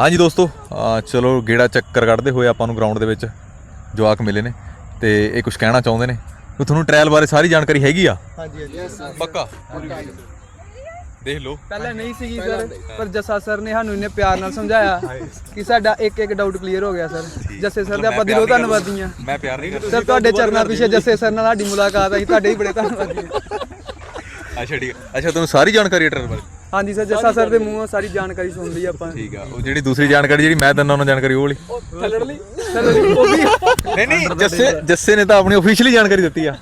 ਹਾਂਜੀ ਦੋਸਤੋ ਚਲੋ ਗੇੜਾ ਚੱਕਰ ਕੱਢਦੇ ਹੋਏ ਆਪਾਂ ਨੂੰ ਗਰਾਊਂਡ ਦੇ ਵਿੱਚ ਜਵਾਕ ਮਿਲੇ ਨੇ ਤੇ ਇਹ ਕੁਝ ਕਹਿਣਾ ਚਾਹੁੰਦੇ ਨੇ। ਕਿ ਤੁਹਾਨੂੰ ਟ੍ਰਾਇਲ ਬਾਰੇ ਸਾਰੀ ਜਾਣਕਾਰੀ ਹੈਗੀ ਆ? ਹਾਂਜੀ ਹਾਂਜੀ। ਪੱਕਾ? ਦੇਖ ਲਓ। ਪਹਿਲਾਂ ਨਹੀਂ ਸੀਗੀ ਸਰ ਪਰ ਜੱਸਾ ਸਰ ਨੇ ਸਾਨੂੰ ਇੰਨੇ ਪਿਆਰ ਨਾਲ ਸਮਝਾਇਆ ਕਿ ਸਾਡਾ ਇੱਕ ਇੱਕ ਡਾਊਟ ਕਲੀਅਰ ਹੋ ਗਿਆ ਸਰ ਜੱਸੇ ਸਰ ਦੇ ਆਪਾਂ ਦਿਲੋਂ ਧੰਨਵਾਦੀ ਹਾਂ। ਮੈਂ ਪਿਆਰ ਨਹੀਂ ਕਰਦਾ। ਸਰ ਤੁਹਾਡੇ ਚਰਨਾਂ ਪਿੱਛੇ ਜੱਸੇ ਸਰ ਨਾਲ ਸਾਡੀ ਮੁਲਾਕਾਤ ਆਈ ਤੁਹਾਡੇ ਹੀ ਬੜੇ ਧੰਨਵਾਦੀ ਹਾਂ। ਅੱਛਾ ਠੀਕ। ਹੈ ਅੱਛਾ ਤੁਹਾਨੂੰ ਸਾਰੀ ਜਾਣਕਾਰੀ ਟ੍ਰਾਇਲ ਬਾਰੇ? ਹਾਂਜੀ ਸਰ ਜੱਸਾ ਸਰ ਦੇ ਮੂੰਹੋਂ ਸਾਰੀ ਜਾਣਕਾਰੀ ਸੁਣ ਲਈ ਆਪਾਂ। ਠੀਕ ਆ ਉਹ ਜਿਹੜੀ ਦੂਸਰੀ ਜਾਣਕਾਰੀ ਜਿਹੜੀ ਮੈਂ ਦਿੰਦਾ ਉਹਨਾਂ ਜਾਣਕਾਰੀ ਉਹ ਵਾਲੀ। ਥੱਲੜਲੀ ਸਰ ਉਹ ਵੀ। ਨਹੀਂ ਨਹੀਂ ਜੱਸੇ ਜੱਸੇ ਨੇ ਤਾਂ ਆਪਣੀ ਅਫੀਸ਼ੀਅਲੀ ਜਾਣਕਾਰੀ ਦਿੱਤੀ ਆ।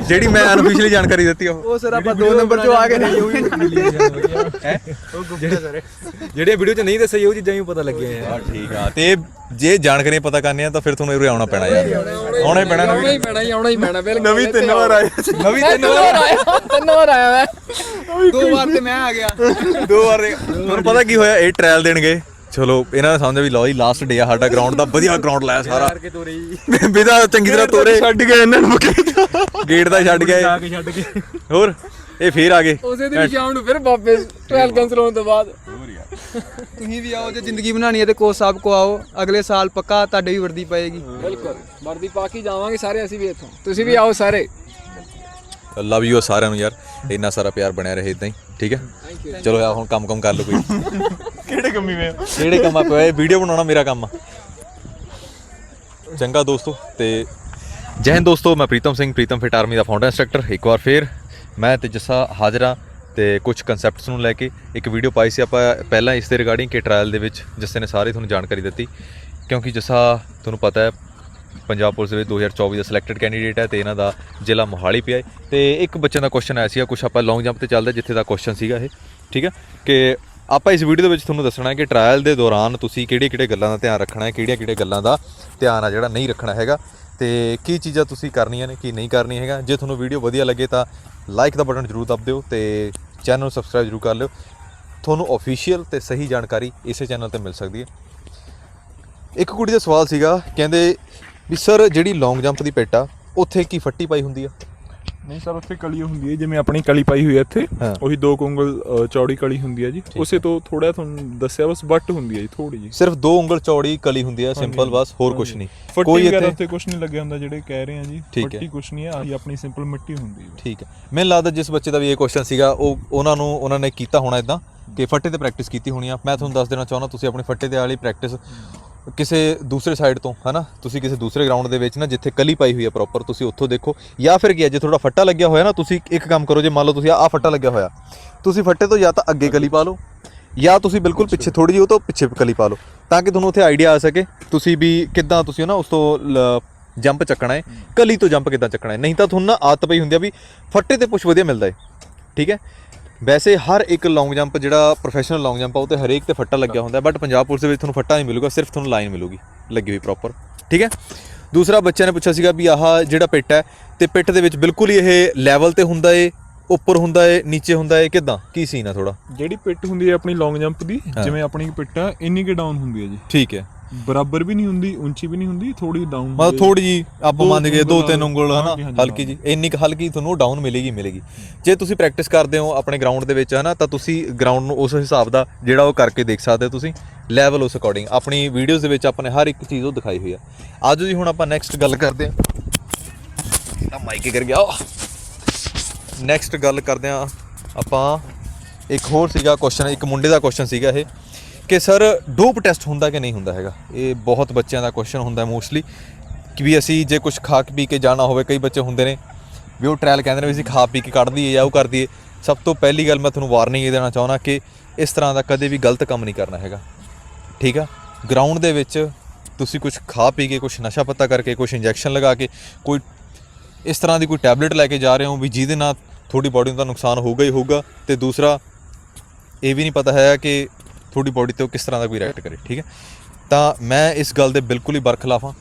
ਜਿਹੜੀ ਮੈਂ ਅਨਅਫੀਸ਼ੀਅਲੀ ਜਾਣਕਾਰੀ ਦਿੱਤੀ ਆ ਉਹ। ਉਹ ਸਰ ਆਪਾਂ ਦੋ ਨੰਬਰ ਚੋਂ ਆ ਗਏ ਨਹੀਂ ਉਹ ਵੀ ਜਿਹੜੇ ਵੀਡੀਓ 'ਚ ਨਹੀਂ ਦੱਸੇ ਉਹ ਚੀਜ਼ਾਂ ਹੀ ਪਤਾ ਲੱਗੀਆਂ ਹਾਂ ਠੀਕ ਆ ਤੇ ਜੇ ਜਾਣਕਾਰੀਆਂ ਪਤਾ ਕਰਨੀਆਂ ਤਾਂ ਫਿਰ ਤੁਹਾਨੂੰ ਉਰੇ ਆਉਣਾ ਪੈਣਾ ਯਾਰ। ਆਉਣਾ ਹੀ ਪੈਣਾ ਆਉਣਾ। ਹੀ ਪੈਣਾ ਹੀ ਆਉਣਾ ਹੀ ਪੈਣਾ ਬਿਲਕੁਲ। ਨਵੀਂ ਤਿੰਨ ਵਾਰ ਆਏ ਨਵੀਂ ਮੈਂ ਤਿੰਨ ਵਾਰ ਆਇਆ ਤਿੰਨ ਵਾਰ ਆਇਆ ਮੈਂ। ਦੋ ਵਾਰ ਤੇ ਮੈਂ ਆ ਗਿਆ। ਦੋ ਵਾਰ ਤੁਹਾਨੂੰ ਪਤਾ ਕੀ ਹੋਇਆ ਇਹ ਟ੍ਰਾਇਲ ਦੇਣਗੇ। ਚਲੋ ਇਹਨਾਂ ਨੇ ਸਮਝਿਆ ਵੀ ਲਓ ਜੀ ਲਾਸਟ ਡੇ ਆ ਸਾਡਾ ਗਰਾਊਂਡ ਦਾ ਵਧੀਆ ਗਰਾਊਂਡ ਲਾਇਆ ਸਾਰਾ। ਕਰਕੇ ਤੋਰੇ ਜੀ ਵਿਦਾ ਚੰਗੀ ਤਰ੍ਹਾਂ ਤੋਰੇ। ਛੱਡ ਗਏ ਇਹਨਾਂ ਨੂੰ ਗੇਟ ਦਾ ਛੱਡ ਗਏ। ਜਾ ਕੇ ਛੱਡ ਕੇ ਹੋਰ ਇਹ ਫੇਰ ਆ ਗਏ। ਉਸੇ ਦਿਨ ਸ਼ਾਮ ਨੂੰ ਫਿਰ ਵਾਪਸ ਟ੍ਰਾਇਲ ਕੈਂਸਲ ਹੋਣ ਤੋਂ ਬਾਅਦ। ਤੁਸੀਂ ਵੀ ਆਓ ਜੇ ਜ਼ਿੰਦਗੀ ਬਣਾਣੀ ਹੈ ਤੇ ਕੋਚ ਸਾਹਿਬ ਕੋ ਆਓ। ਅਗਲੇ ਸਾਲ ਪੱਕਾ ਤੁਹਾਡੇ ਵੀ ਵਰਦੀ ਪਏਗੀ। ਬਿਲਕੁਲ। ਵਰਦੀ ਪਾ ਕੇ ਜਾਵਾਂਗੇ ਸਾਰੇ ਅਸੀਂ ਵੀ ਇੱਥੋਂ। ਤੁਸੀਂ ਵੀ ਆਓ ਸਾਰੇ। ਲਵ ਯੂ ਸਾਰਿਆਂ ਨੂੰ ਯਾਰ। ਇੰਨਾ ਸਾਰਾ ਪਿਆਰ ਬਣਿਆ ਰਹੇ ਇਦਾਂ ਹੀ। ਠੀਕ ਹੈ? ਚਲੋ ਯਾਰ ਹੁਣ ਕੰਮ ਕੰਮ ਕਰ ਲਓ ਕੋਈ। ਕਿਹੜੇ ਕੰਮੀ ਵੇ? ਕਿਹੜੇ ਕੰਮਾਂ ਪਿਆ ਇਹ ਵੀਡੀਓ ਬਣਾਉਣਾ ਮੇਰਾ ਕੰਮ ਆ। ਚੰਗਾ ਦੋਸਤੋ ਤੇ ਜੈ ਹਿੰਦ ਦੋਸਤੋ ਮੈਂ ਪ੍ਰੀਤਮ ਸਿੰਘ ਪ੍ਰੀਤਮ ਫਿਟ ਆਰਮੀ ਦਾ ਫਾਊਂਡਰ ਇੰਸਟ੍ਰਕਟਰ ਇੱਕ ਵਾਰ ਫੇਰ ਮੈਂ ਤੇ ਜੱਸਾ ਹਾਜ਼ਰਾਂ ਤੇ ਕੁਝ ਕਨਸੈਪਟਸ ਨੂੰ ਲੈ ਕੇ ਇੱਕ ਵੀਡੀਓ ਪਾਈ ਸੀ ਆਪਾਂ ਪਹਿਲਾਂ ਇਸ ਦੇ ਰਿਗਾਰਡਿੰਗ ਕਿ ਟ੍ਰਾਇਲ ਦੇ ਵਿੱਚ ਜੱਸੇ ਨੇ ਸਾਰੇ ਤੁਹਾਨੂੰ ਜਾਣਕਾਰੀ ਦਿੱਤੀ। ਕਿਉਂਕਿ ਜੱਸਾ ਤੁਹਾਨੂੰ ਪਤਾ ਹੈ, ਪੰਜਾਬ ਪੁਲਿਸ ਦੇ ਵਿੱਚ 2024 ਦਾ ਸਿਲੈਕਟਡ ਕੈਂਡੀਡੇਟ ਹੈ ਤੇ ਇਹਨਾਂ ਦਾ ਜ਼ਿਲ੍ਹਾ ਮੋਹਾਲੀ ਪਿਆ ਹੈ। ਤੇ ਇੱਕ ਬੱਚੇ ਦਾ ਕੁਐਸਚਨ ਆਇਆ ਸੀਗਾ ਕੁਝ ਆਪਾਂ ਲੌਂਗ ਜੰਪ ਤੇ ਚੱਲਦਾ ਜਿੱਥੇ ਦਾ ਕੁਐਸਚਨ ਸੀਗਾ ਇਹ, ਠੀਕ ਹੈ? ਕਿ ਆਪਾਂ ਇਸ ਵੀਡੀਓ ਦੇ ਵਿੱਚ ਤੁਹਾਨੂੰ ਦੱਸਣਾ ਹੈ ਕਿ ਟ੍ਰਾਇਲ ਦੇ ਦੌਰਾਨ ਤੁਸੀਂ ਕਿਹੜੇ-ਕਿਹੜੇ ਗੱਲਾਂ ਦਾ ਧਿਆਨ ਰੱਖਣਾ ਹੈ, ਕਿਹੜੀਆਂ-ਕਿਹੜੀਆਂ ਗੱਲਾਂ ਦਾ ਧਿਆਨ ਆ ਜਿਹੜਾ ਨਹੀਂ ਰੱਖਣਾ ਹੈਗਾ ਤੇ ਕੀ ਚੀਜ਼ਾਂ ਤੁਸੀਂ ਕਰਨੀਆਂ ਨੇ, ਕੀ ਨਹੀਂ ਕਰਨੀਆਂ ਹੈਗਾ ਜੇ ਤੁਹਾਨੂੰ ਵੀਡੀਓ ਵਧੀਆ ਲੱਗੇ ਤਾਂ ਲਾਈਕ ਦਾ ਬਟਨ ਜ਼ਰੂਰ ਦਬ ਦਿਓ ਤੇ ਚੈਨਲ ਨੂੰ ਸਬਸਕ੍ਰਾਈਬ ਜ਼ਰੂਰ ਕਰ ਲਿਓ। ਤੁਹਾਨੂੰ ਅਫੀਸ਼ੀਅਲ ਤੇ ਸਹੀ ਜਾਣਕਾਰੀ ਇਸੇ ਚੈਨਲ ਤੇ ਮਿਲ ਸਕਦੀ ਹੈ। ਇੱਕ ਕੁੜੀ ਦਾ ਸਵਾਲ ਸੀਗਾ, ਕਹਿੰਦੇ ਵੀ, ਸਰ, ਜਿਹੜੀ ਲੌਂਗ ਜੰਪ ਦੀ ਪਿੱਟ ਆ, ਉੱਥੇ ਕੀ ਫੱਟੀ ਪਾਈ ਹੁੰਦੀ ਆ? ਨਹੀਂ ਸਰ ਉੱਥੇ ਕਲੀ ਹੁੰਦੀ ਹੈ ਜਿਵੇਂ ਆਪਣੀ ਕਲੀ ਪਾਈ ਹੋਈ ਹੈ ਇੱਥੇ ਹਾਂ। ਉਹੀ ਦੋ ਕੁੰਗਲ ਅ, ਚੌੜੀ ਕਲੀ ਹੁੰਦੀ ਹੈ ਜੀ। ਉਸੇ ਤੋਂ ਥੋੜਾ ਤੁਹਾਨੂੰ ਦੱਸਿਆ ਬਸ ਬੱਟ ਹੁੰਦੀ ਹੈ ਜੀ ਥੋੜੀ ਜੀ ਸਿਰਫ ਦੋ ਉਂਗਲ ਚੌੜੀ ਕਲੀ ਹੁੰਦੀ ਆ ਸਿੰਪਲ ਬਸ ਹੋਰ ਕੁਝ ਨਹੀਂ। ਕੋਈ ਇੱਥੇ ਉੱਤੇ ਕੁਝ ਨਹੀਂ ਲੱਗਿਆ ਹੁੰਦਾ ਜਿਹੜੇ ਕਹਿ ਰਹੇ ਆ ਜੀ। ਠੀਕ ਹੈ। ਫੱਟੀ ਕੁਝ ਨਹੀਂ ਹੈ ਆਹੀ ਆਪਣੀ ਸਿੰਪਲ ਮਿੱਟੀ ਹੁੰਦੀ ਹੈ। ਠੀਕ ਹੈ। ਮੈਨੂੰ ਲੱਗਦਾ ਜਿਸ ਬੱਚੇ ਦਾ ਵੀ ਇਹ ਕੁਐਸਚਨ ਸੀਗਾ ਉਹ ਉਹਨਾਂ ਨੂੰ ਉਹਨਾਂ ਨੇ ਕੀਤਾ ਹੋਣਾ ਇਦਾਂ ਕਿ ਫੱਟੇ ਤੇ ਪ੍ਰੈਕਟਿਸ ਕੀਤੀ ਹੋਣੀ ਆ। ਮੈਂ ਤੁਹਾਨੂੰ ਦੱਸ ਦੇਣਾ ਚਾਹੁੰਦਾ ਤੁਸੀਂ ਆਪਣੀ ਫੱਟੇ ਤੇ ਵਾਲੀ ਪ੍ਰੈਕਟਿਸ ਕਿਸੇ ਦੂਸਰੇ ਸਾਈਡ ਤੋਂ, ਹਨਾ? ਤੁਸੀਂ ਕਿਸੇ ਦੂਸਰੇ ਗਰਾਊਂਡ ਦੇ ਵਿੱਚ ਨਾ, ਜਿੱਥੇ ਕਲੀ ਪਾਈ ਹੋਈ ਹੈ ਪ੍ਰੋਪਰ ਤੁਸੀਂ ਉੱਥੋਂ ਦੇਖੋ। ਜਾਂ ਫਿਰ ਕੀ ਹੈ, ਜੇ ਤੁਹਾਡਾ ਫੱਟਾ ਲੱਗਿਆ ਹੋਇਆ ਨਾ, ਤੁਸੀਂ ਇੱਕ ਕੰਮ ਕਰੋ, ਜੇ ਮੰਨ ਲਓ ਤੁਸੀਂ ਆਹ ਫੱਟਾ ਲੱਗਿਆ ਹੋਇਆ, ਤੁਸੀਂ ਫੱਟੇ ਤੋਂ ਜਾਂ ਤਾਂ ਅੱਗੇ ਕਲੀ ਪਾ ਲਓ, ਜਾਂ ਤੁਸੀਂ ਬਿਲਕੁਲ ਪਿੱਛੇ ਥੋੜੀ ਜਿਹੀ ਉਹ ਤੋਂ ਪਿੱਛੇ ਕਲੀ ਪਾ ਲਓ, ਤਾਂ ਕਿ ਤੁਹਾਨੂੰ ਉੱਥੇ ਆਈਡੀਆ ਆ ਸਕੇ, ਤੁਸੀਂ ਵੀ ਕਿੱਦਾਂ ਤੁਸੀਂ ਨਾ ਉਸ ਤੋਂ ਜੰਪ ਚੱਕਣਾ ਹੈ, ਕਲੀ ਤੋਂ ਜੰਪ ਕਿੱਦਾਂ ਚੱਕਣਾ ਹੈ। ਨਹੀਂ ਤਾਂ ਤੁਹਾਨੂੰ ਨਾ ਆਦਤ ਪਈ ਹੁੰਦੀ ਆ ਵੀ ਫੱਟੇ ਤੇ ਪੁਸ਼ ਵਧੀਆ ਮਿਲਦਾ ਹੈ, ਠੀਕ ਹੈ? ਵੈਸੇ ਹਰ ਇੱਕ ਲੌਂਗ ਜੰਪ ਜਿਹੜਾ ਪ੍ਰੋਫੈਸ਼ਨਲ ਲੌਂਗ ਜੰਪ ਆ ਉਹ ਤੇ ਹਰੇਕ ਤੇ ਫੱਟਾ ਲੱਗਿਆ ਹੁੰਦਾ ਬਟ ਪੰਜਾਬ ਪੁਲਿਸ ਦੇ ਵਿੱਚ ਤੁਹਾਨੂੰ ਫੱਟਾ ਨਹੀਂ ਮਿਲੂਗਾ ਸਿਰਫ ਤੁਹਾਨੂੰ ਲਾਈਨ ਮਿਲੂਗੀ ਲੱਗੀ ਹੋਈ ਪ੍ਰੋਪਰ ਠੀਕ ਹੈ? ਦੂਸਰਾ ਬੱਚਿਆਂ ਨੇ ਪੁੱਛਿਆ ਸੀਗਾ ਵੀ ਆਹ ਜਿਹੜਾ ਪਿੱਟ ਹੈ ਤੇ ਪਿੱਟ ਦੇ ਵਿੱਚ ਬਿਲਕੁਲ ਹੀ ਇਹ ਲੈਵਲ ਤੇ ਹੁੰਦਾ ਏ ਉੱਪਰ ਹੁੰਦਾ ਏ ਨੀਚੇ ਹੁੰਦਾ ਏ ਕਿਦਾਂ? ਕੀ ਸੀਨ ਆ ਥੋੜਾ ਜਿਹੜੀ ਪਿੱਟ ਹੁੰਦੀ ਹੈ ਆਪਣੀ ਲੌਂਗ ਜੰਪ ਦੀ। ਜਿਵੇਂ ਆਪਣੀ ਪਿੱਟ ਆ ਇੰਨੀ ਕਿ ਡਾਊਨ ਹੁੰਦੀ ਹੈ ਜੀ। ਠੀਕ ਹੈ। ਬਰਾਬਰ ਵੀ ਨਹੀਂ ਹੁੰਦੀ ਉੱਚੀ ਵੀ ਨਹੀਂ ਹੁੰਦੀ ਥੋੜੀ ਡਾਊਨ ਮਤਲਬ ਥੋੜੀ ਜੀ ਆਪਾਂ ਮੰਨ ਗਏ ਦੋ ਤਿੰਨ ਉਂਗਲ ਹਨਾ ਹਲਕੀ ਜੀ ਇੰਨੀ ਕੁ ਹਲਕੀ ਤੁਹਾਨੂੰ ਡਾਊਨ ਮਿਲੇਗੀ ਮਿਲੇਗੀ। ਜੇ ਤੁਸੀਂ ਪ੍ਰੈਕਟਿਸ ਕਰਦੇ ਹੋ ਆਪਣੇ ਗਰਾਊਂਡ ਦੇ ਵਿੱਚ ਹਨਾ ਤਾਂ ਤੁਸੀਂ ਗਰਾਊਂਡ ਨੂੰ ਉਸ ਹਿਸਾਬ ਦਾ ਜਿਹੜਾ ਉਹ ਕਰਕੇ ਦੇਖ ਸਕਦੇ ਹੋ ਤੁਸੀਂ ਲੈਵਲ ਉਸ ਅਕੋਰਡਿੰਗ ਆਪਣੀ ਵੀਡੀਓਜ਼ ਦੇ ਵਿੱਚ ਆਪਣੇ ਹਰ ਇੱਕ ਚੀਜ਼ ਉਹ ਦਿਖਾਈ ਹੋਈ ਆ। ਆਜੋ ਜੀ ਹੁਣ ਆਪਾਂ ਨੈਕਸਟ ਗੱਲ ਕਰਦੇ ਹਾਂ। ਤਾਂ ਮਾਈਕ ਕਰ ਗਿਆ ਨੈਕਸਟ ਗੱਲ ਕਰਦੇ ਹਾਂ ਆਪਾਂ। ਇੱਕ ਹੋਰ ਸੀਗਾ ਕੁਐਸਚਨ ਇੱਕ ਮੁੰਡੇ ਦਾ ਕੁਐਸਚਨ ਸੀਗਾ ਇਹ। ਕਿ ਸਰ, ਡੋਪ ਟੈਸਟ ਹੁੰਦਾ ਕਿ ਨਹੀਂ ਹੁੰਦਾ ਹੈਗਾ? ਇਹ ਬਹੁਤ ਬੱਚਿਆਂ ਦਾ ਕੁਐਸਚਨ ਹੁੰਦਾ ਮੋਸਟਲੀ ਕਿ ਵੀ ਅਸੀਂ ਜੇ ਕੁਝ ਖਾ ਕੇ ਪੀ ਕੇ ਜਾਣਾ ਹੋਵੇ, ਕਈ ਬੱਚੇ ਹੁੰਦੇ ਨੇ ਵੀ ਉਹ ਟ੍ਰਾਇਲ ਕਹਿੰਦੇ ਨੇ ਵੀ ਅਸੀਂ ਖਾ ਪੀ ਕੇ ਕੱਢ ਦਈਏ ਜਾਂ ਉਹ ਕਰ ਦਈਏ। ਸਭ ਤੋਂ ਪਹਿਲੀ ਗੱਲ ਮੈਂ ਤੁਹਾਨੂੰ ਵਾਰਨਿੰਗ ਇਹ ਦੇਣਾ ਚਾਹੁੰਦਾ ਕਿ ਇਸ ਤਰ੍ਹਾਂ ਦਾ ਕਦੇ ਵੀ ਗਲਤ ਕੰਮ ਨਹੀਂ ਕਰਨਾ ਹੈਗਾ। ਠੀਕ ਆ? ਗਰਾਊਂਡ ਦੇ ਵਿੱਚ ਤੁਸੀਂ ਕੁਝ ਖਾ ਪੀ ਕੇ ਕੁਝ ਨਸ਼ਾ ਪੱਤਾ ਕਰਕੇ ਕੁਝ ਇੰਜੈਕਸ਼ਨ ਲਗਾ ਕੇ, ਕੋਈ ਇਸ ਤਰ੍ਹਾਂ ਦੀ ਕੋਈ ਟੈਬਲੇਟ ਲੈ ਕੇ ਜਾ ਰਹੇ ਹੋ ਵੀ ਜਿਹਦੇ ਨਾਲ ਤੁਹਾਡੀ ਬਾਡੀ ਨੂੰ ਤਾਂ ਨੁਕਸਾਨ ਹੋਊਗਾ ਹੀ ਹੋਊਗਾ। ਤੇ ਦੂਸਰਾ, ਇਹ ਵੀ ਨਹੀਂ ਪਤਾ ਹੈ ਕਿ ਤੁਹਾਡੀ ਬਾਡੀ ਤੇ ਉਹ ਕਿਸ ਤਰ੍ਹਾਂ ਦਾ ਕੋਈ ਰਿਐਕਟ ਕਰੇ ਠੀਕ ਹੈ? ਤਾਂ ਮੈਂ ਇਸ ਗੱਲ ਦੇ ਬਿਲਕੁਲ ਹੀ ਬਰਖਲਾਫ ਹਾਂ।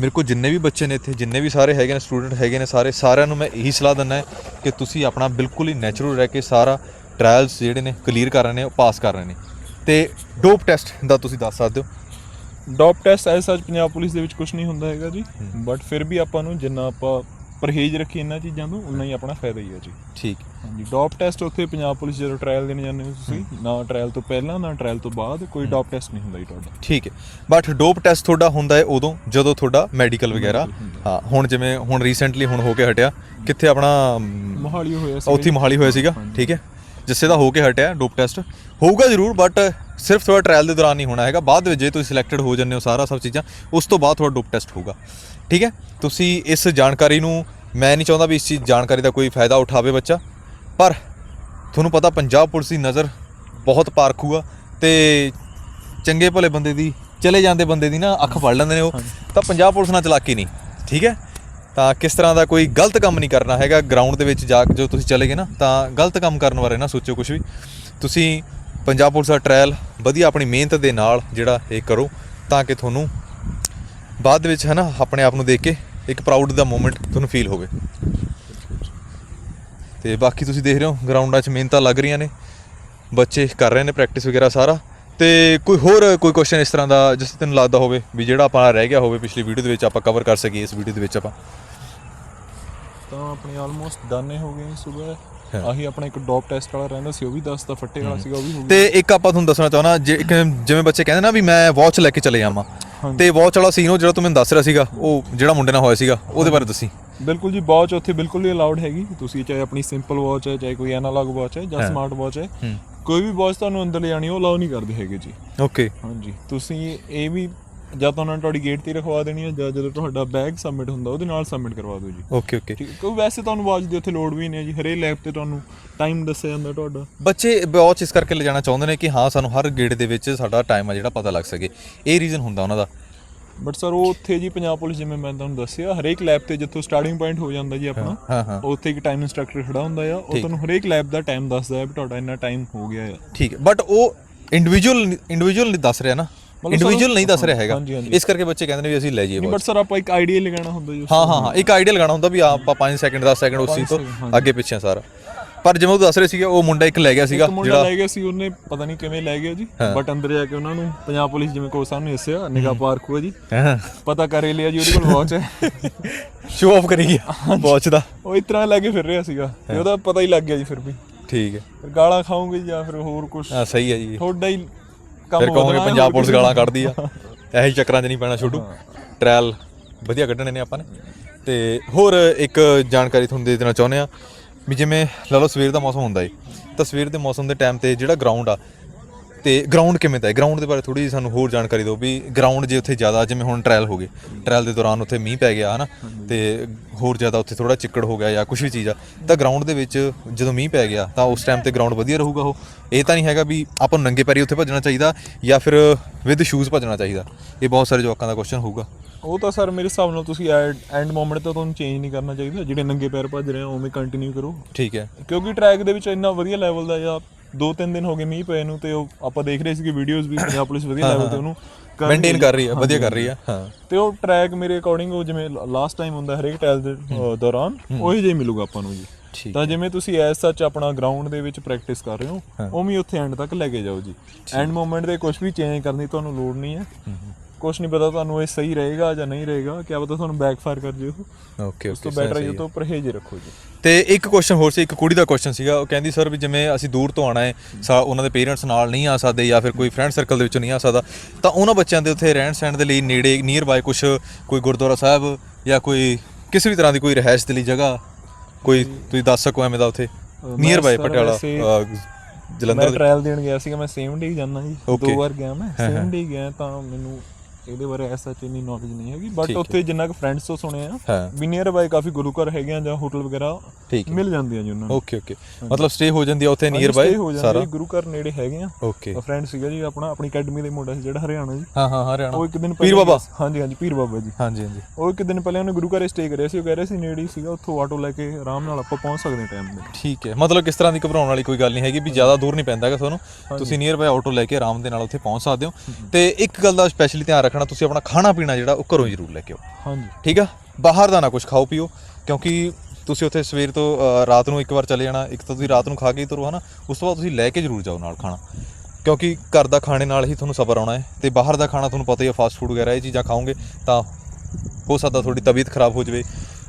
ਮੇਰੇ ਕੋਲ ਜਿੰਨੇ ਵੀ ਬੱਚੇ ਨੇ ਇੱਥੇ ਜਿੰਨੇ ਵੀ ਸਾਰੇ ਹੈਗੇ ਨੇ ਸਟੂਡੈਂਟ ਹੈਗੇ ਨੇ ਸਾਰੇ ਸਾਰਿਆਂ ਨੂੰ ਮੈਂ ਇਹੀ ਸਲਾਹ ਦਿੰਦਾ ਹੈ ਕਿ ਤੁਸੀਂ ਆਪਣਾ ਬਿਲਕੁਲ ਹੀ ਨੈਚੁਰਲ ਰਹਿ ਕੇ ਸਾਰਾ ਟ੍ਰਾਇਲਸ ਜਿਹੜੇ ਨੇ ਕਲੀਅਰ ਕਰ ਰਹੇ ਨੇ ਉਹ ਪਾਸ ਕਰ ਰਹੇ ਨੇ। ਤੇ ਡੋਪ ਟੈਸਟ ਦਾ ਤੁਸੀਂ ਦੱਸ ਸਕਦੇ ਹੋ। ਡੌਪ ਟੈਸਟ ਐਸ ਸੱਚ ਪੰਜਾਬ ਪੁਲਿਸ ਦੇ ਵਿੱਚ ਕੁਝ ਨਹੀਂ ਹੁੰਦਾ ਹੈਗਾ ਜੀ। ਬਟ ਫਿਰ ਵੀ ਆਪਾਂ ਨੂੰ ਜਿੰਨਾ ਆਪਾਂ ਪਰਹੇਜ਼ ਰੱਖੀ ਇਹਨਾਂ ਚੀਜ਼ਾਂ ਤੋਂ ਉਨਾ ਹੀ ਆਪਣਾ ਫਾਇਦਾ ਹੀ ਹੈ ਜੀ। ਠੀਕ। ਹਾਂਜੀ ਡੌਪ ਟੈਸਟ ਉੱਥੇ ਪੰਜਾਬ ਪੁਲਿਸ ਜਦੋਂ ਟ੍ਰਾਇਲ ਦੇਣ ਜਾਂਦੇ ਹੋ ਤੁਸੀਂ ਨਾ ਟ੍ਰਾਇਲ ਤੋਂ ਪਹਿਲਾਂ ਨਾ ਟ੍ਰਾਇਲ ਤੋਂ ਬਾਅਦ ਕੋਈ ਡੌਪ ਟੈਸਟ ਨਹੀਂ ਹੁੰਦਾ ਜੀ ਤੁਹਾਡਾ। ਠੀਕ ਹੈ। ਬਟ ਡੋਪ ਟੈਸਟ ਤੁਹਾਡਾ ਹੁੰਦਾ ਹੈ ਉਦੋਂ ਜਦੋਂ ਤੁਹਾਡਾ ਮੈਡੀਕਲ ਵਗੈਰਾ। ਹਾਂ ਹੁਣ ਜਿਵੇਂ ਹੁਣ ਰੀਸੈਂਟਲੀ ਹੁਣ ਹੋ ਕੇ ਹਟਿਆ ਕਿੱਥੇ ਆਪਣਾ ਮੋਹਾਲੀ ਹੋਇਆ ਸੀ। ਉੱਥੇ ਹੀ ਮੋਹਾਲੀ ਹੋਇਆ ਸੀਗਾ ਠੀਕ ਹੈ। ਜਿੱਸੇ ਦਾ ਹੋ ਕੇ ਹਟਿਆ ਡੋਪ ਟੈਸਟ। ਹੋਊਗਾ ਜ਼ਰੂਰ ਬਟ ਸਿਰਫ ਤੁਹਾਡਾ ਟ੍ਰਾਇਲ ਦੇ ਦੌਰਾਨ ਨਹੀਂ ਹੋਣਾ ਹੈਗਾ। ਬਾਅਦ ਵਿੱਚ ਜੇ ਤੁਸੀਂ ਸਿਲੈਕਟਡ ਹੋ ਜਾਂਦੇ ਹੋ ਸਾਰਾ ਸਭ ਚੀਜ਼ਾਂ ਉਸ ਤੋਂ ਬਾਅਦ ਤੁਹਾਡਾ ਡੋਪ ਟੈਸਟ ਹੋਊਗਾ। ਠੀਕ ਹੈ? ਤੁਸੀਂ ਇਸ ਜਾਣਕਾਰੀ ਨੂੰ ਮੈਂ ਨਹੀਂ ਚਾਹੁੰਦਾ ਵੀ ਇਸ ਚੀਜ਼ ਜਾਣਕਾਰੀ ਦਾ ਕੋਈ ਫਾਇਦਾ ਉਠਾਵੇ ਬੱਚਾ ਪਰ ਤੁਹਾਨੂੰ ਪਤਾ ਪੰਜਾਬ ਪੁਲਿਸ ਦੀ ਨਜ਼ਰ ਬਹੁਤ ਪਾਰਖੂ ਆ ਤੇ ਚੰਗੇ ਭਲੇ ਬੰਦੇ ਦੀ ਚਲੇ ਜਾਂਦੇ ਬੰਦੇ ਦੀ ਨਾ ਅੱਖ ਫੜ ਲੈਂਦੇ ਨੇ ਉਹ। ਤਾਂ ਪੰਜਾਬ ਪੁਲਿਸ ਨਾਲ ਚਲਾਕੀ ਨਹੀਂ ਠੀਕ ਹੈ? ਤਾਂ ਕਿਸ ਤਰ੍ਹਾਂ ਦਾ ਕੋਈ ਗਲਤ ਕੰਮ ਨਹੀਂ ਕਰਨਾ ਹੈਗਾ ਗਰਾਊਂਡ ਦੇ ਵਿੱਚ ਜਾ ਕੇ ਜੋ ਤੁਸੀਂ ਚਲੇ ਗਏ ਨਾ ਤਾਂ ਗਲਤ ਕੰਮ ਕਰਨ ਬਾਰੇ ਨਾ ਸੋਚੋ ਕੁਝ ਵੀ। ਤੁਸੀਂ ਪੰਜਾਬ ਪੁਲਿਸ ਦਾ ਟ੍ਰਾਇਲ ਵਧੀਆ ਆਪਣੀ ਮਿਹਨਤ ਦੇ ਨਾਲ ਜਿਹੜਾ ਇਹ ਕਰੋ ਤਾਂ ਕਿ ਤੁਹਾਨੂੰ ਬਾਅਦ ਦੇ ਵਿੱਚ ਹੈ ਨਾ ਆਪਣੇ ਆਪ ਨੂੰ ਦੇਖ ਕੇ ਇੱਕ ਪ੍ਰਾਊਡ ਦਾ ਮੂਮੈਂਟ ਤੁਹਾਨੂੰ ਫੀਲ ਹੋਵੇ। ਤੇ ਬਾਕੀ ਤੁਸੀਂ ਦੇਖ ਰਹੇ ਹੋ ਗਰਾਊਂਡਾਂ 'ਚ ਮਿਹਨਤਾਂ ਲੱਗ ਰਹੀਆਂ ਨੇ। ਬੱਚੇ ਕਰ ਰਹੇ ਨੇ ਪ੍ਰੈਕਟਿਸ ਵਗੈਰਾ ਸਾਰਾ। ਤੇ ਕੋਈ ਹੋਰ ਕੋਈ ਕੁਐਸਚਨ ਇਸ ਤਰ੍ਹਾਂ ਦਾ ਜਿਸ ਤੈਨੂੰ ਲੱਗਦਾ ਹੋਵੇ ਵੀ ਜਿਹੜਾ ਆਪਾਂ ਰਹਿ ਗਿਆ ਹੋਵੇ ਪਿਛਲੀ ਵੀਡੀਓ ਦੇ ਵਿੱਚ ਆਪਾਂ ਕਵਰ ਕਰ ਸਕੀਏ ਇਸ ਵੀਡੀਓ ਦੇ ਵਿੱਚ ਆਪਾਂ। ਤਾਂ ਆਪਣੇ ਆਲਮੋਸਟ ਡਨ ਹੋ ਗਏ ਸਵੇਰ। ਆਹੀ ਆਪਣਾ ਇੱਕ ਡੌਪ ਟੈਸਟ ਵਾਲਾ ਰਹਿੰਦਾ ਸੀ ਉਹ ਵੀ ਦੱਸਦਾ ਫੱਟੇ ਵਾਲਾ ਸੀਗਾ ਉਹ ਵੀ ਹੋ ਗਿਆ। ਤੇ ਇੱਕ ਆਪਾਂ ਤੁਹਾਨੂੰ ਦੱਸਣਾ ਇੱਕ ਜਿਵੇਂ ਬੱਚੇ ਕਹਿੰਦੇ ਨਾ ਵੀ ਮੈਂ ਵਾਚ ਲੈ ਕੇ ਚਲੇ ਜਾਵਾਂ। ਤੇ ਵਾਚ ਵਾਲਾ ਸੀਨ ਉਹ ਜਿਹੜਾ ਤੂੰ ਮੈਨੂੰ ਦੱਸ ਰਿਹਾ ਸੀਗਾ ਉਹ ਜਿਹੜਾ ਮੁੰਡੇ ਨਾਲ ਹੋਇਆ ਸੀਗਾ ਉਹਦੇ ਬਾਰੇ ਦੱਸੀ। ਬਿਲਕੁਲ ਜੀ ਵਾਚ ਉੱਥੇ ਬਿਲਕੁਲ ਹੀ ਅਲਾਉਡ ਹੈਗੀ। ਤੁਸੀਂ ਚਾਹੇ ਆਪਣੀ ਸਿੰਪਲ ਵਾਚ ਹੈ ਚਾਹੇ ਕੋਈ ਐਨਾਲੌਗ ਵਾਚ ਹੈ ਜਾਂ। ਸਮਾਰਟ ਵਾਚ ਹੈ ਕੋਈ ਵੀ ਵਾਚ ਤੁਹਾਨੂੰ ਅੰਦਰ ਲਿਜਾਣੀ ਉਹ ਅਲਾਉ ਨਹੀਂ ਕਰਦੇ ਹੈਗੇ ਜੀ। ਓਕੇ ਹਾਂਜੀ। ਤੁਸੀਂ ਇਹ ਵੀ ਜਾਂ ਤਾਂ ਉਹਨਾਂ ਨੇ ਤੁਹਾਡੀ ਗੇਟ ਤੇ ਹੀ ਰਖਵਾ ਦੇਣੀ ਹੈ ਜਾਂ ਜਦੋਂ ਤੁਹਾਡਾ ਬੈਗ ਸਬਮਿਟ ਹੁੰਦਾ ਉਹਦੇ ਨਾਲ ਸਬਮਿਟ ਕਰਵਾ ਦਿਓ ਜੀ। ਓਕੇ ਓਕੇ ਠੀਕ ਹੈ ਕਿਉਂਕਿ ਵੈਸੇ ਤੁਹਾਨੂੰ ਵਾਚ ਦੀ ਉੱਥੇ ਲੋਡ ਵੀ ਨਹੀਂ ਹੈ ਜੀ ਹਰੇ ਲੈਬ ਤੇ ਤੁਹਾਨੂੰ ਟਾਈਮ ਦੱਸਿਆ ਜਾਂਦਾ ਤੁਹਾਡਾ। ਬੱਚੇ ਵਾਚ ਇਸ ਕਰਕੇ ਲਿਜਾਣਾ ਚਾਹੁੰਦੇ ਨੇ ਕਿ ਹਾਂ ਸਾਨੂੰ ਹਰ ਗੇੜ ਦੇ ਵਿੱਚ ਸਾਡਾ ਟਾਈਮ ਆ ਜਿਹੜਾ ਪਤਾ ਲੱਗ ਸਕੇ। ਇਹ ਰੀਜ਼ਨ ਹੁੰਦਾ ਉਹਨਾਂ ਦਾ। ਬਟ ਸਰ ਉਹ ਉੱਥੇ ਜੀ ਪੰਜਾਬ ਪੁਲਿਸ ਜਿਵੇਂ ਮੈਂ ਤੁਹਾਨੂੰ ਦੱਸਿਆ ਹਰੇਕ ਲੈਬ ਤੇ ਜਿੱਥੋਂ ਸਟਾਰਟਿੰਗ ਪੁਆਇੰਟ ਹੋ ਜਾਂਦਾ ਜੀ ਆਪਣਾ ਹਾਂ ਹਾਂ ਉੱਥੇ ਇੱਕ ਟਾਈਮ ਇੰਸਟ੍ਰਕਟਰ ਖੜਾ ਹੁੰਦਾ ਆ ਉਹ। ਤੁਹਾਨੂੰ ਹਰੇਕ ਲੈਬ ਦਾ ਟਾਈਮ ਦੱਸਦਾ ਹੈ ਵੀ ਤੁਹਾਡਾ ਇੰਨਾ ਟਾਈਮ ਹੋ ਗਿਆ ਆ। ਠੀਕ ਹੈ ਬਟ ਉਹ ਇੰਡੀਵਿਜੂਅਲ ਇੰਡੀਵਿਜੂਅਲ ਨਹੀਂ ਦੱਸ ਰਿਹਾ ਨਾ। ਇੰਡੀਵਿਜੂਅਲ ਨਹੀਂ ਦੱਸ ਰਿਹਾ ਹੈਗਾ। ਇਸ ਕਰਕੇ ਬੱਚੇ ਕਹਿੰਦੇ ਨੇ ਵੀ ਅਸੀਂ ਲੈ ਜਾਈਏ। ਬਟ ਸਰ ਆਪਾਂ ਇੱਕ ਆਈਡੀਆ ਲਗਾਉਣਾ ਹੁੰਦਾ ਜੀ ਹਾਂ ਹਾਂ ਹਾਂ ਇੱਕ ਆਈਡੀਆ ਲਗਾਉਣਾ ਹੁੰਦਾ ਵੀ ਆਪਾਂ 5 ਸੈਕਿੰਡ 10 ਸੈਕਿੰਡ ਉਸ ਤੋਂ। ਅੱਗੇ ਪਿੱਛੇ ਸਾਰਾ। ਪਰ ਜਿਵੇਂ ਉਹ ਦੱਸ ਰਹੇ ਸੀਗੇ ਉਹ ਮੁੰਡਾ ਇੱਕ ਲੈ ਗਿਆ ਸੀਗਾ ਜਿਹੜਾ ਲੈ ਗਿਆ ਸੀ ਉਹਨੇ ਪਤਾ ਨਹੀਂ ਕਿਵੇਂ ਲੈ ਗਿਆ ਜੀ। ਬਟ ਅੰਦਰ ਜਾ ਕੇ ਉਹਨਾਂ ਨੂੰ ਪੰਜਾਬ ਪੁਲਿਸ ਜਿਵੇਂ ਕੋ ਸਾਨੂੰ ਦੱਸਿਆ ਨਿਗਾਹ ਪਾਰਕ ਹੋਇਆ ਜੀ। ਪਤਾ ਕਰ ਹੀ ਲਿਆ ਜੀ ਉਹਦੇ ਕੋਲ ਵਾਚ ਹੈ। ਸ਼ੋ ਆਫ ਕਰੀ ਗਿਆ ਵਾਚ ਦਾ। ਉਹ ਇਸ ਤਰ੍ਹਾਂ ਲੈ ਕੇ ਫਿਰ ਰਿਹਾ ਸੀਗਾ ਉਹਦਾ ਪਤਾ ਹੀ ਲੱਗ ਗਿਆ ਜੀ ਫਿਰ ਵੀ। ਠੀਕ ਹੈ। ਫਿਰ ਗਾਲਾਂ ਖਾਓਗੇ ਜਾਂ ਫਿਰ ਹੋਰ ਕੁਝ ਹਾਂ ਸਹੀ ਹੈ ਜੀ। ਤੁਹਾਡਾ ਹੀ ਕੰਮ ਫਿਰ ਕਹੋਗੇ ਵਧਣਾ ਹੈ, ਪੰਜਾਬ ਹੋਰ ਪੁਲਿਸ ਗਾਲਾਂ ਕੱਢਦੀ ਆ। ਇਹੋ ਚੱਕਰਾਂ 'ਚ ਨਹੀਂ ਪੈਣਾ ਛੋਟੂ। ਟ੍ਰਾਇਲ ਵਧੀਆ ਕੱਢਣੇ ਨੇ ਆਪਾਂ ਨੇ। ਤੇ ਹੋਰ ਇੱਕ ਜਾਣਕਾਰੀ ਤੁਹਾਨੂੰ ਦੇ ਦੇਣਾ ਚਾਹੁੰਦੇ ਆ ਵੀ ਜਿਵੇਂ ਲਾ ਲਓ ਸਵੇਰ ਦਾ ਮੌਸਮ ਹੁੰਦਾ ਏ ਤਾਂ ਸਵੇਰ ਦੇ ਮੌਸਮ ਦੇ ਟਾਈਮ ਤੇ ਜਿਹੜਾ ਗਰਾਊਂਡ ਆ ਤੇ ਗਰਾਊਂਡ ਕਿਵੇਂ ਦਾ ਹੈ? ਗਰਾਊਂਡ ਦੇ ਬਾਰੇ ਥੋੜੀ ਜਿਹੀ ਸਾਨੂੰ ਹੋਰ ਜਾਣਕਾਰੀ ਦਿਓ ਵੀ ਗਰਾਊਂਡ ਜੇ ਉੱਥੇ ਜ਼ਿਆਦਾ ਜਿਵੇਂ ਹੁਣ ਟ੍ਰਾਇਲ ਹੋ ਗਏ। ਟ੍ਰਾਇਲ ਦੇ ਦੌਰਾਨ ਉੱਥੇ ਮੀਂਹ ਪੈ ਗਿਆ ਹਨਾ? ਤੇ ਹੋਰ ਜ਼ਿਆਦਾ ਉੱਥੇ ਥੋੜਾ ਚਿੱਕੜ ਹੋ ਗਿਆ ਜਾਂ ਕੁਝ ਵੀ ਚੀਜ਼ ਆ। ਤਾਂ ਗਰਾਊਂਡ ਦੇ ਵਿੱਚ ਜਦੋਂ ਮੀਂਹ ਪੈ ਗਿਆ ਤਾਂ ਉਸ ਟਾਈਮ ਤੇ ਗਰਾਊਂਡ ਵਧੀਆ ਰਹੂਗਾ ਉਹ। ਇਹ ਤਾਂ ਨਹੀਂ ਹੈਗਾ ਵੀ ਆਪਾਂ ਨੂੰ ਨੰਗੇ ਪੈਰੀ ਉੱਥੇ ਭੱਜਣਾ ਚਾਹੀਦਾ ਜਾਂ ਫਿਰ ਵਿਦ ਸ਼ੂਜ਼ ਭੱਜਣਾ ਚਾਹੀਦਾ। ਇਹ ਬਹੁਤ ਸਾਰੇ ਜਵਾਕਾਂ ਦਾ ਕੁਐਸਚਨ ਹੋਊਗਾ। ਉਹ ਤਾਂ ਸਰ ਮੇਰੇ ਹਿਸਾਬ ਨਾਲ ਤੁਸੀਂ ਐਂਡ ਮੋਮੈਂਟ ਤੋਂ ਤੁਹਾਨੂੰ ਚੇਂਜ ਨਹੀਂ ਕਰਨਾ ਚਾਹੀਦਾ। ਜਿਹੜੇ ਨੰਗੇ ਪੈਰ ਭੱਜ ਰਹੇ ਆ ਉਵੇਂ ਕੰਟੀਨਿਊ ਕਰੋ। ਠੀਕ ਹੈ। ਕਿਉਂਕਿ ਟਰੈਕ ਦੇ ਵਿੱਚ ਇੰਨਾ ਵਧੀਆ ਲੈਵਲ ਦਾ ਜਾਂ ਦੋ ਤਿੰਨ ਦਿਨ ਹੋ ਗਏ ਮੀਂਹ ਪਏ ਨੂੰ ਤੇ ਉਹ ਆਪਾਂ ਦੇਖ ਰਹੇ ਸੀਗੇ ਵੀਡੀਓਜ਼ ਵੀ ਪੰਜਾਬ ਪੁਲਿਸ ਵਧੀਆ ਲੈਵਲ ਤੇ ਉਹਨੂੰ ਮੇਨਟੇਨ। ਕਰ ਰਹੀ ਹੈ ਵਧੀਆ ਕਰ ਰਹੀ ਹੈ ਹਾਂ। ਤੇ ਉਹ ਟਰੈਕ ਮੇਰੇ ਅਕੋਰਡਿੰਗ ਉਹ ਜਿਵੇਂ ਲਾਸਟ ਟਾਈਮ ਹੁੰਦਾ ਹਰੇਕ ਟੈਲ ਦੇ ਦੌਰਾਨ ਉਹੀ ਹੀ ਮਿਲੂਗਾ ਆਪਾਂ ਨੂੰ ਜੀ। ਤਾਂ ਜਿਵੇਂ ਤੁਸੀਂ ਐਸ ਸੱਚ ਆਪਣਾ ਗਰਾਊਂਡ ਦੇ ਵਿੱਚ ਪ੍ਰੈਕਟਿਸ ਕਰ ਰਹੇ ਹੋ ਉਵੇਂ ਹੀ ਉੱਥੇ ਐਂਡ ਤੱਕ ਲੈ ਕੇ ਜਾਓ ਜੀ। ਐਂਡ ਮੂਮੈਂਟ ਦੇ ਕੁਝ ਵੀ ਚੇਂਜ ਕਰਨ ਦੀ ਤੁਹਾਨੂੰ ਲੋੜ ਨਹੀਂ ਹੈ। ਕੁਝ ਨਹੀਂ ਪਤਾ ਤੁਹਾਨੂੰ ਇਹ ਸਹੀ ਰਹੇਗਾ ਜਾਂ ਨਹੀਂ ਰਹੇਗਾ ਕਿਆ ਪਤਾ ਤੁਹਾਨੂੰ ਬੈਕਫਾਇਰ ਕਰ ਜਿਓ ਓਕੇ ਉਸ ਤੋਂ ਬੈਟਰ ਇਹ ਤੋਂ ਪਰਹੇਜ਼ ਰੱਖੋ ਜੀ। ਤੇ ਇੱਕ ਕੁਐਸਚਨ ਹੋਰ ਸੀ ਇੱਕ ਕੁੜੀ ਦਾ ਕੁਐਸਚਨ ਸੀਗਾ ਉਹ ਕਹਿੰਦੀ ਸਰ ਵੀ ਜਿਵੇਂ ਅਸੀਂ ਦੂਰ ਤੋਂ ਆਣਾ ਹੈ ਸਾ ਉਹਨਾਂ ਦੇ ਪੇਰੈਂਟਸ ਨਾਲ ਨਹੀਂ ਆ ਸਕਦੇ ਜਾਂ ਫਿਰ ਕੋਈ ਫਰੈਂਡ ਸਰਕਲ ਦੇ ਵਿੱਚੋਂ ਨਹੀਂ ਆ ਸਕਦਾ ਤਾਂ ਉਹਨਾਂ ਬੱਚਿਆਂ ਦੇ ਉੱਥੇ ਰਹਿਣ ਸਹਿਣ ਦੇ ਲਈ ਨੇੜੇ ਨੀਅਰ ਬਾਈ ਕੁਝ ਕੋਈ ਗੁਰਦੁਆਰਾ ਸਾਹਿਬ ਜਾਂ ਕੋਈ ਕਿਸੇ ਵੀ ਤਰ੍ਹਾਂ ਦੀ ਕੋਈ ਰਹਿائش ਦੇ ਲਈ ਜਗ੍ਹਾ? ਕੋਈ ਤੁਸੀਂ ਦੱਸ ਸਕੋ ਐਵੇਂ ਦਾ ਉੱਥੇ? Near by Patiala Jalandhar trial ਦੇਣ ਗਿਆ ਸੀਗਾ ਮੈਂ ਸੇਮ ਡੇ ਹੀ ਜਾਣਾ ਜੀ ਦੋ ਵਾਰ ਗਿਆ ਮੈਂ ਸੇਮ ਡੇ ਗਿਆ ਤਾਂ ਮੈਨੂੰ ਇਹਦੇ ਬਾਰੇ ਐਸਾ ਚ ਇੰਨੀ ਨੌਲੇਜ ਨਹੀਂ ਹੈਗੀ ਬਟ। ਉੱਥੇ ਜਿੰਨਾ ਕੁ ਫਰੈਂਡਸ ਤੋਂ ਸੁਣਿਆ ਵੀ ਨੀਅਰ ਬਾਈ ਕਾਫੀ ਗੁਰੂ ਘਰ ਹੈਗੇ ਆ ਜਾਂ ਹੋਟਲ ਵਗੈਰਾ। ਠੀਕ ਹੈ। ਮਿਲ ਜਾਂਦੇ ਆ ਜੀ ਉਹਨਾਂ ਨੂੰ। ਓਕੇ ਓਕੇ ਮਤਲਬ ਸਟੇ ਹੋ ਜਾਂਦੀ ਆ ਉੱਥੇ ਨੀਅਰ ਜਾਂਦੇ ਸਾਰਾ? ਗੁਰੂ ਘਰ ਨੇੜੇ ਹੈਗੇ ਆ। ਓਕੇ ਫਰੈਂਡ ਸੀਗਾ ਜੀ ਆਪਣਾ ਆਪਣੀ ਅਕੈਡਮੀ ਦੇ ਮੁੰਡਾ ਸੀ ਜਿਹੜਾ ਹਰਿਆਣਾ ਜੀ। ਹਾਂ ਹਾਂ ਹਰਿਆਣਾ। ਉਹ ਇੱਕ ਦਿਨ ਪੀਰ ਬਾਬਾ? ਹਾਂਜੀ ਹਾਂਜੀ ਪੀਰ ਬਾਬਾ ਜੀ। ਹਾਂਜੀ ਹਾਂਜੀ। ਉਹ ਇੱਕ ਦਿਨ ਪਹਿਲੇ ਉਹਨੇ ਗੁਰੂ ਘਰੇ ਸਟੇ ਕਰਿਆ ਸੀ ਉਹ ਕਹਿ ਰਿਹਾ ਸੀ ਨੇੜੇ ਹੀ ਸੀਗਾ ਉੱਥੋਂ ਆਟੋ ਲੈ ਕੇ ਆਰਾਮ ਨਾਲ ਆਪਾਂ ਪਹੁੰਚ ਸਕਦੇ ਟਾਈਮ ਤੇ। ਠੀਕ ਹੈ। ਮਤਲਬ ਕਿਸ ਤਰ੍ਹਾਂ ਦੀ ਘਬਰਾਉਣ ਵਾਲੀ ਕੋਈ ਗੱਲ ਨਹੀਂ ਹੈਗੀ ਵੀ ਜ਼ਿਆਦਾ ਦੂਰ ਨਹੀਂ ਪੈਂਦਾ ਹੈਗਾ ਤੁਹਾਨੂੰ। ਤੁਸੀਂ ਨੀਅਰ ਬਾਈ ਆਟੋ ਲੈ ਕੇ ਆਰਾਮ ਦੇ ਨਾਲ ਉੱਥੇ ਪਹੁੰਚ ਸਕਦੇ ਹੋ। ਤੇ ਇੱਕ ਗੱਲ ਦਾ ਸਪੈਸ਼ਲੀ ਧਿਆਨ ਰੱਖਣਾ ਤੁਸੀਂ ਆਪਣਾ ਖਾਣਾ ਪੀਣਾ ਜਿਹੜਾ ਉਹ ਘਰੋਂ ਜ਼ਰੂਰ ਲੈ ਕੇ ਆਓ। ਹਾਂਜੀ। ਠੀਕ ਆ? ਬਾਹਰ ਦਾ ਨਾ ਕੁਝ ਖਾਓ ਪੀਓ ਕਿਉਂਕਿ ਤੁਸੀਂ ਉੱਥੇ ਸਵੇਰ ਤੋਂ ਅ, ਰਾਤ ਨੂੰ ਇੱਕ ਵਾਰ ਚਲੇ ਜਾਣਾ ਇੱਕ ਤਾਂ ਤੁਸੀਂ ਰਾਤ ਨੂੰ ਖਾ ਕੇ ਹੀ ਤੁਰੋ ਹਨਾ? ਉਸ ਤੋਂ ਬਾਅਦ ਤੁਸੀਂ ਲੈ ਕੇ ਜ਼ਰੂਰ ਜਾਓ ਨਾਲ ਖਾਣਾ। ਕਿਉਂਕਿ ਘਰ ਦਾ ਖਾਣੇ ਨਾਲ ਹੀ ਤੁਹਾਨੂੰ ਸਬਰ ਆਉਣਾ ਹੈ ਤੇ ਬਾਹਰ ਦਾ ਖਾਣਾ ਤੁਹਾਨੂੰ ਪਤਾ ਹੀ ਹੈ ਫਾਸਟ ਫੂਡ ਵਗੈਰਾ ਇਹ ਚੀਜ਼ਾਂ ਖਾਓਗੇ ਤਾਂ ਹੋ ਸਕਦਾ ਤੁਹਾਡੀ ਤਬੀਅਤ ਖਰਾਬ ਹੋ ਜਾਵੇ।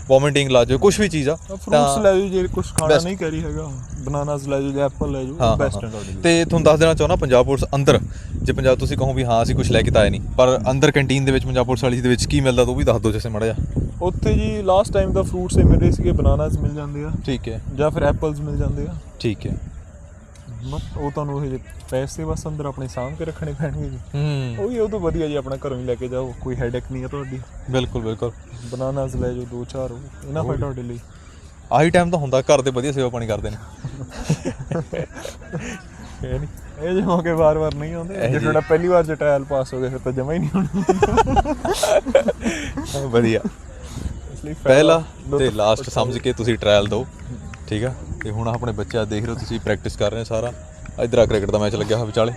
ਵੋਮਿਟਿੰਗ ਲਾ ਜਾਓ ਕੁਝ ਵੀ ਚੀਜ਼ ਆ ਫਰੂਟਸ ਲੈ ਜਾਓ ਜੇ ਕੁਝ ਖਾਣਾ। ਨਹੀਂ ਕਰੀ ਹੈਗਾ ਬਨਾਨਾਸ ਲੈ ਜਾਓ ਜਾਂ ਐਪਲ ਲੈ ਜਾਓ ਬੈਸਟ ਹੈ। ਤੁਹਾਡੇ ਤੇ ਤੁਹਾਨੂੰ ਦੱਸ ਦੇਣਾ ਚਾਹੁੰਦਾ ਪੰਜਾਬ ਪੁਲਿਸ ਅੰਦਰ ਜੇ ਪੰਜਾਬ ਤੁਸੀਂ ਕਹੋ ਵੀ ਹਾਂ ਅਸੀਂ ਕੁਝ ਲੈ ਕੇ ਤਾਂ ਆਏ ਨਹੀਂ ਪਰ ਅੰਦਰ ਕੈਂਟੀਨ ਦੇ ਵਿੱਚ ਪੰਜਾਬ ਪੁਲਿਸ ਵਾਲੀ ਦੇ ਵਿੱਚ ਕੀ ਮਿਲਦਾ ਉਹ ਵੀ ਦੱਸ ਦਿਓ ਜਿਵੇਂ ਮੜਾ ਜਾ ਉੱਥੇ ਜੀ ਲਾਸਟ ਟਾਈਮ ਦਾ ਫਰੂਟਸ ਮਿਲ ਰਹੇ ਸੀਗੇ ਬਨਾਨਾਸ ਮਿਲ ਜਾਂਦੇ ਆ। ਠੀਕ ਹੈ। ਜਾਂ ਫਿਰ ਐਪਲਸ ਮਿਲ ਜਾਂਦੇ ਆ। ਠੀਕ ਹੈ। ਉਹ ਤੁਹਾਨੂੰ ਇਹ ਪੈਸੇ ਬਸ ਅੰਦਰ ਆਪਣੇ ਸਾਂਭ ਕੇ ਰੱਖਣੇ ਪੈਣਗੇ ਜੀ। ਹੂੰ। ਉਹ ਵੀ ਉਹ ਤੋਂ ਵਧੀਆ ਜੀ ਆਪਣਾ ਘਰੋਂ ਹੀ ਲੈ ਕੇ ਜਾਓ ਕੋਈ ਹੈਡੇਕ ਨਹੀਂ ਹੈ ਤੁਹਾਡੀ। ਬਿਲਕੁਲ ਬਿਲਕੁਲ। ਬਨਾਨਾਸ ਲੈ ਜਾਓ ਦੋ ਚਾਰ ਉਹ ਇਹਨਾਂ ਫਾਇਦਾ ਤੁਹਾਡੇ ਲਈ। ਆਹੀ ਟਾਈਮ ਤਾਂ ਹੁੰਦਾ ਘਰ ਦੇ ਵਧੀਆ ਸੇਵਾ ਪਾਣੀ ਕਰਦੇ ਨੇ। ਇਹ ਨਹੀਂ ਇਹ ਜਿਹਾ ਕਿ ਵਾਰ-ਵਾਰ ਨਹੀਂ ਆਉਂਦੇ। ਜੇ ਤੁਹਾਡਾ ਪਹਿਲੀ ਵਾਰ ਚ ਟ੍ਰਾਇਲ ਪਾਸ ਹੋ ਗਿਆ ਫਿਰ ਤਾਂ ਜਮਾ ਹੀ ਨਹੀਂ ਹੋਣਾ। ਵਧੀਆ। ਪਹਿਲਾ ਤੋਂ ਲਾਸਟ ਸਮਝ ਕੇ ਤੁਸੀਂ ਟ੍ਰਾਇਲ ਦਿਓ ਠੀਕ ਆ? ਤੇ ਹੁਣ ਆਪਣੇ ਬੱਚਾ ਦੇਖ ਰਹੇ ਹੋ ਤੁਸੀਂ ਪ੍ਰੈਕਟਿਸ ਕਰ ਰਹੇ ਹੋ ਸਾਰਾ। ਇਧਰ ਆ ਕ੍ਰਿਕਟ ਦਾ ਮੈਚ ਲੱਗਿਆ ਹੋਇਆ ਵਿਚਾਲੇ।